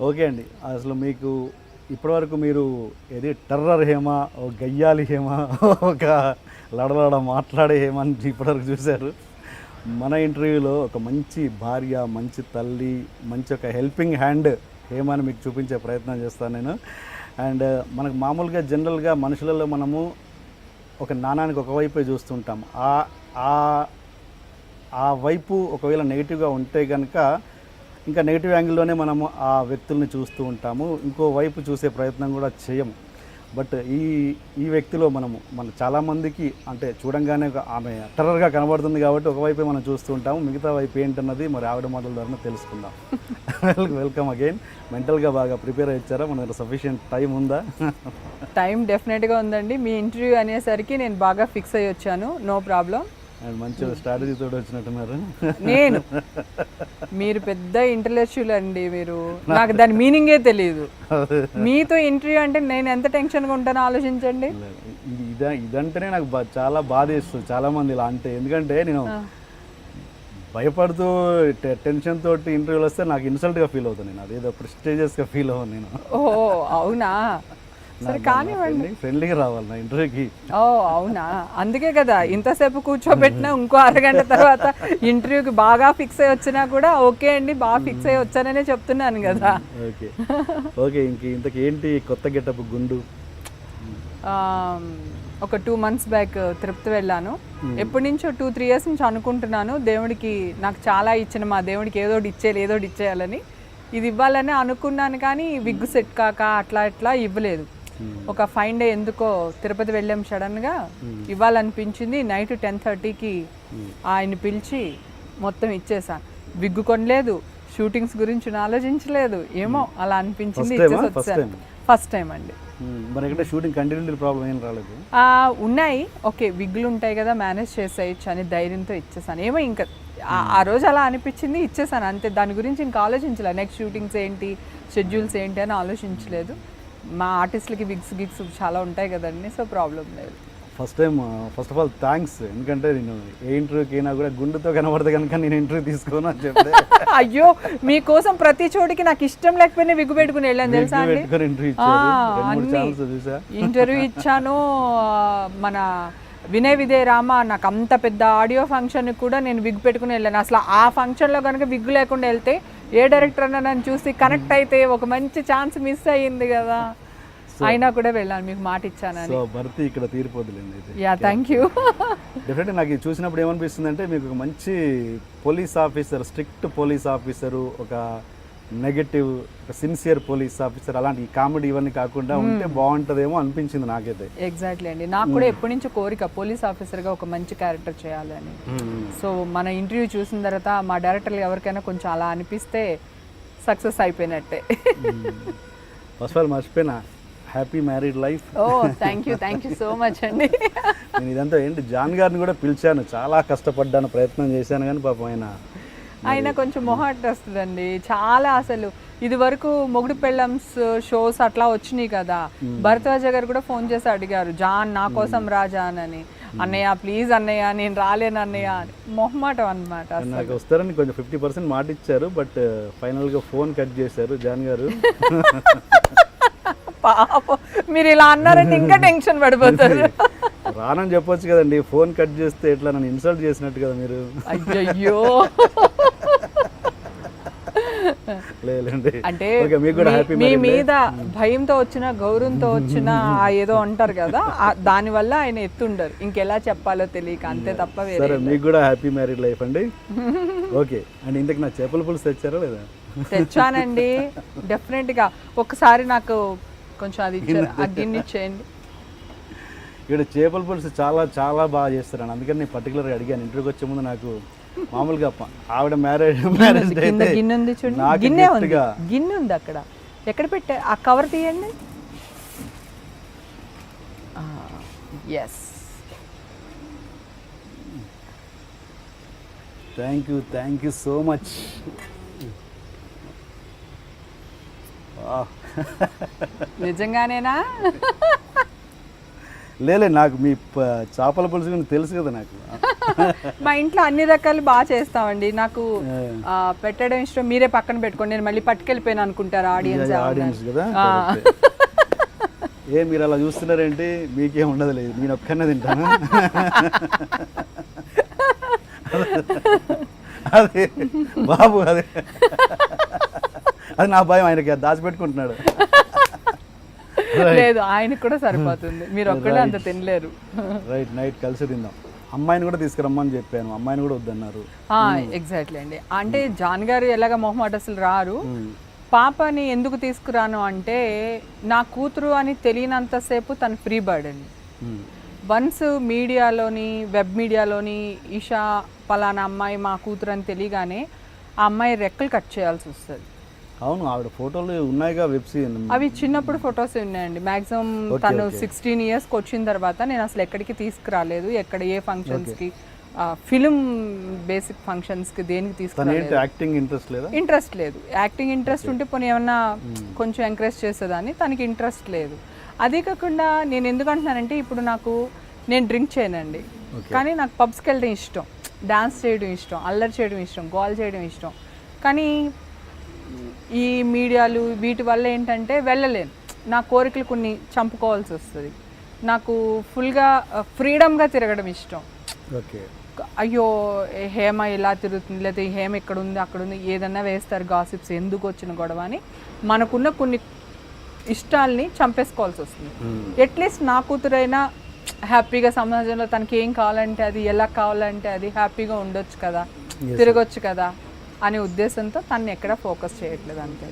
Okay అండి. అసలు మీకు ఇప్పటివరకు మీరు ఏది టెర్రర్ హేమ ఒక గయ్యాలి హేమ ఒక లడలడ మాట్లాడే హేమ అని ఇప్పటివరకు చూశారు. మన ఇంటర్వ్యూలో ఒక మంచి భార్య మంచి తల్లి మంచి ఒక హెల్పింగ్ హ్యాండ్ హేమాని మీకు చూపించే ప్రయత్నం చేస్తాను నేను. అండ్ మనకు మామూలుగా జనరల్గా మనుషులలో మనము ఒక నాణానికి ఒకవైపే చూస్తుంటాం. ఆ ఆ ఆ వైపు ఒకవేళ నెగిటివ్గా ఉంటే కనుక ఇంకా నెగిటివ్ యాంగిల్లోనే మనము ఆ వ్యక్తుల్ని చూస్తూ ఉంటాము. ఇంకో వైపు చూసే ప్రయత్నం కూడా చేయము. బట్ ఈ ఈ వ్యక్తిలో మనము మన చాలామందికి అంటే చూడంగానే ఆమె టెర్రర్గా కనబడుతుంది కాబట్టి ఒకవైపే మనం చూస్తూ ఉంటాము. మిగతా వైపు ఏంటన్నది మరి ఆవిడ మాటల ద్వారా తెలుసుకుందాం. వెల్కమ్ అగైన్ మెంటల్గా బాగా ప్రిపేర్ అయ్యారా? మన దగ్గర సఫిషియంట్ టైం ఉందా? టైం డెఫినెట్గా ఉందండి. మీ ఇంటర్వ్యూ అనేసరికి నేను బాగా ఫిక్స్ అయ్యి వచ్చాను నో ప్రాబ్లం మంచి స్ట్రాటజీ తోటి వచ్చినట్టున్నారు. నేను. మీరు పెద్ద ఇంటలెక్చువల్ అండి మీరు. నాకు దాని మీనింగే తెలియదు మీతో ఇంటర్వ్యూ అంటే నేను ఎంత టెన్షన్గా ఉంటానో ఆలోచించండి. ఇది ఇద ఇదంటేనే నాకు చాలా బాధ వేస్తుంది చాలా మంది ఇలా అంటే ఎందుకంటే నేను భయపడుతూ టెన్షన్ తోటి ఇంటర్వ్యూలు వస్తే నాకు ఇన్సల్ట్గా ఫీల్ అవుతాను నేను. అదేదో ప్రెస్టేజియస్గా ఫీల్ అవ్వను నేను. ఓ అవునా? సరే కానివ్వండి ఫ్రెండ్లీగా రావాలి నా ఇంటర్వ్యూకి ఓ అవునా? అందుకే కదా ఇంతసేపు కూర్చోబెట్టినా ఇంకో అరగంట తర్వాత ఇంటర్వ్యూకి బాగా ఫిక్స్ అయ్యి వచ్చినా కూడా ఓకే అండి బాగా ఫిక్స్ అయ్యి వచ్చాననే చెప్తున్నాను కదా. ఓకే. ఓకే ఇంక ఇంతకి ఏంటి కొత్త గెటప్ గుండు? ఒక టూ మంత్స్ బ్యాక్ తిరుపతి వెళ్ళాను. ఎప్పటి నుంచో టూ త్రీ ఇయర్స్ నుంచి అనుకుంటున్నాను దేవుడికి నాకు చాలా ఇచ్చిన మా దేవుడికి ఏదో ఇచ్చేయాలి ఏదో ఇచ్చేయాలని. ఇది ఇవ్వాలని అనుకున్నాను కానీ విగ్గు సెట్ కాక అట్లా ఇట్లా ఇవ్వలేదు. ఒక ఫైన్ డే ఎందుకో తిరుపతి వెళ్ళాం సడన్గా ఇవ్వాలనిపించింది. నైట్ టెన్ థర్టీకి ఆయన పిలిచి మొత్తం ఇచ్చేసాను విగ్గు కొనలేదు షూటింగ్స్ గురించి ఆలోచించలేదు. ఏమో అలా అనిపించింది? ఇచ్చేసి వచ్చాను? ఫస్ట్ టైం అండి. మరి షూటింగ్ కంటిన్యూ ప్రాబ్లం ఏం రాలేదు? ఆ, ఉన్నాయి. ఓకే విగ్గులు ఉంటాయి కదా మేనేజ్ చేసేయచ్చు అని ధైర్యంతో ఇచ్చేసాను. ఏమో ఇంకా ఆ- ఆ రోజు అలా అనిపించింది ఇచ్చేసాను. అంతే. దాని గురించి ఇంకా ఆలోచించలేదు. నెక్స్ట్ షూటింగ్స్ ఏంటి షెడ్యూల్స్ ఏంటి అని ఆలోచించలేదు. మా ఆర్టిస్టులకి విగ్స్ గిగ్స్ చాలా ఉంటాయి కదండి సో ప్రాబ్లం లేదు. First time first of all thanks ఎందుకంటే నేను ఏ ఇంటర్వ్యూకి అయినా కూడా గుండెతో కనబడితే కనుక నేను ఇంటర్వ్యూ తీసుకోను అని చెప్తే. అయ్యో మీకోసం ప్రతి చోటికి నాకు ఇష్టం లేకపోయినా విగ్గు పెట్టుకుని వెళ్ళాను తెలుసా ఇంటర్వ్యూ ఇచ్చాను. మన వినయ్ విజయ్ రామ నాకు అంత పెద్ద ఆడియో ఫంక్షన్ కూడా నేను విగ్ పెట్టుకుని వెళ్ళాను. అసలు ఆ ఫంక్షన్లో కనుక విగ్ లేకుండా వెళ్తే ఏ డైరెక్టర్ అన్న నన్ను చూసి కనెక్ట్ అయితే ఒక మంచి ఛాన్స్ మిస్ అయ్యింది కదా. అయినా కూడా వెళ్ళాను మీకు మాట ఇచ్చానని. సో భర్తీ ఇక్కడ తీరిపోదులేండి అయితే. యా థ్యాంక్ యూ నాకు ఇది చూసినప్పుడు ఏమనిపిస్తుంది అంటే మీకు ఒక మంచి police officer strict police officer ఒక నెగటివ్ సిన్సియర్ పోలీస్ ఆఫీసర్ అలాంటి కామెడీ ఇవన్నీ కాకుండా ఉంటే బాగుంటుందేమో అనిపించింది నాకైతే. ఎగ్జాక్ట్లీ అండి. నాకు కూడా ఎప్పటి నుంచో కోరిక పోలీస్ ఆఫీసర్గా ఒక మంచి క్యారెక్టర్ చేయాలని. సో మన ఇంటర్వ్యూ చూసిన తర్వాత మా డైరెక్టర్లు ఎవరికైనా కొంచెం అలా అనిపిస్తే సక్సెస్ అయిపోయినట్టే. ఫస్ట్ ఆఫ్ ఆల్ మర్చిపోయినా. Happy married life oh thank you thank you so much అండి. నేను ఇదంతా ఏంటి జాన్ గారిని కూడా పిలిచాను. చాలా కష్టపడ్డాను ప్రయత్నం చేశాను కానీ పాపం ఆయన ఆయన కొంచెం మొహాట్ వస్తుందండి. చాలా అసలు ఇది వరకు మొగుడు పెళ్ళమ్స్ షోస్ అట్లా వచ్చినాయి కదా. భరద్వాజ గారు కూడా ఫోన్ చేసి అడిగారు జాన్ నా కోసం రా జాన్ అని. అన్నయ్య ప్లీజ్ అన్నయ్య నేను రాలేను అన్నయ్య అని. మొహమాటం అనమాట నాకు వస్తారని కొంచెం ఫిఫ్టీ పర్సెంట్ మాట ఇచ్చారు బట్ ఫైనల్గా ఫోన్ కట్ చేశారు జాన్ గారు. పాపం. మీరు ఇలా అన్నారంటే ఇంకా టెన్షన్ పడిపోతారు. రానని చెప్పొచ్చు కదండి ఫోన్ కట్ చేస్తే ఎట్లా నన్ను ఇన్సల్ట్ చేసినట్టు కదా మీరు. లేదండి అంటే మీ- మీద భయంతో వచ్చిన గౌరవంతో వచ్చిన ఆ ఏదో అంటారు కదా ఆ దానివల్ల ఆయన ఎత్తుండరు. ఇంకెలా చెప్పాలో తెలియక అంతే తప్ప వేరే మీకు కూడా హ్యాపీ మ్యారీడ్ లైఫ్ అండి. ఓకే అండ్ ఇంతకు నా చేపల పులుసు తెచ్చారా లేదా? తెచ్చానండి. డెఫినెట్గా. ఒకసారి నాకు కొంచెం అది ఇచ్చారు. గిన్నె ఇచ్చేయండి. ఇక్కడ చేపల పులుసు చాలా చాలా బాగా చేస్తారండి. అందుకని నేను పర్టికులర్గా అడిగాను. ఇంటర్వ్యూకి వచ్చే ముందు నాకు మామూలుగా ఆవిడ మ్యారేజ్ మ్యారేజ్ కింద గిన్నె ఉంది చూడండి. గిన్నె ఉంది. గిన్నె ఉంది అక్కడ. ఎక్కడ పెట్టా? ఆ కవర్ తీయండి. Yes thank you thank you so much నిజంగానేనా? లేలే నాకు మీ చేపల పులుసు గురించి తెలుసు కదా నాకు. మా ఇంట్లో అన్ని రకాలు బాగా చేస్తామండి. నాకు పెట్టడం ఇష్టం. మీరే పక్కన పెట్టుకోండి. నేను మళ్ళీ పట్టుకెళ్ళిపోయాను అనుకుంటారు ఆడియన్స్ ఆడియన్స్ కదా? ఏ మీరు అలా చూస్తున్నారేంటి? మీకేం ఉండదు లేదు. నేను ఒక్కనే తింటాను. అదే బాబు అదే. అది నా భయం. ఆయనకి దాచిపెట్టుకుంటున్నాడు. లేదు ఆయనకు కూడా సరిపోతుంది. మీరు ఒక్కడే అంత తినలేరు. రైట్ నైట్ కలిసి తిందాం. అమ్మాయిని కూడా తీసుకురమ్మని చెప్పాను. అమ్మాయిని కూడా వద్దన్నారు. ఎగ్జాక్ట్లీ అండి. అంటే జాన్ గారు ఎలాగ మొహమాట అసలు రారు? పాపని ఎందుకు తీసుకురాను అంటే నా కూతురు అని తెలియనంతసేపు తను ఫ్రీ బర్డ్ అండి. వన్స్ మీడియాలోని వెబ్ మీడియాలోని ఈషా పలానా అమ్మాయి మా కూతురు అని తెలియగానే ఆ అమ్మాయి రెక్కలు కట్ చేయాల్సి వస్తుంది. అవును ఆవిడ ఫోటోలు ఉన్నాయిగా వెబ్ సిరీస్. అవి చిన్నప్పుడు ఫొటోస్ ఉన్నాయండి. మాక్సిమం తను సిక్స్టీన్ ఇయర్స్కి వచ్చిన తర్వాత నేను అసలు ఎక్కడికి తీసుకురాలేదు. ఎక్కడ ఏ ఫంక్షన్స్కి ఫిలిం బేసిక్ ఫంక్షన్స్కి దేనికి తను తీసుకురాలేదు. యాక్టింగ్ ఇంట్రెస్ట్ లేదా? ఇంట్రెస్ట్ లేదు. యాక్టింగ్ ఇంట్రెస్ట్ ఉంటే పోనీ ఏమన్నా కొంచెం ఎంకరేజ్ చేసేదాన్ని. తనకి ఇంట్రెస్ట్ లేదు. అదే కాకుండా నేను ఎందుకు అంటున్నానంటే ఇప్పుడు నాకు నేను డ్రింక్ చేయనండి. కానీ నాకు పబ్స్కి వెళ్ళడం ఇష్టం. డాన్స్ చేయడం ఇష్టం అల్లరి చేయడం ఇష్టం గోల్ చేయడం ఇష్టం. కానీ ఈ మీడియాలు వీటి వల్ల ఏంటంటే వెళ్ళలేను. నా కోరికలు కొన్ని చంపుకోవాల్సి వస్తుంది. నాకు ఫుల్గా ఫ్రీడమ్గా తిరగడం ఇష్టం. ఓకే. అయ్యో హేమ ఇలా తిరుగుతుంది లేదా హేమ ఇక్కడ ఉంది అక్కడ ఉంది ఏదన్నా వేస్తారు గాసిప్స్ ఎందుకు వచ్చిన గొడవ అని మనకున్న కొన్ని ఇష్టాల్ని చంపేసుకోవాల్సి వస్తుంది. అట్లీస్ట్ నా కూతురైనా హ్యాపీగా సమాజంలో తనకి ఏం కావాలంటే అది ఎలా కావాలంటే అది హ్యాపీగా ఉండొచ్చు కదా తిరగొచ్చు కదా. అనే ఉద్దేశంతో తను ఎక్కడ ఫోకస్ చేయట్లేదు అంతే.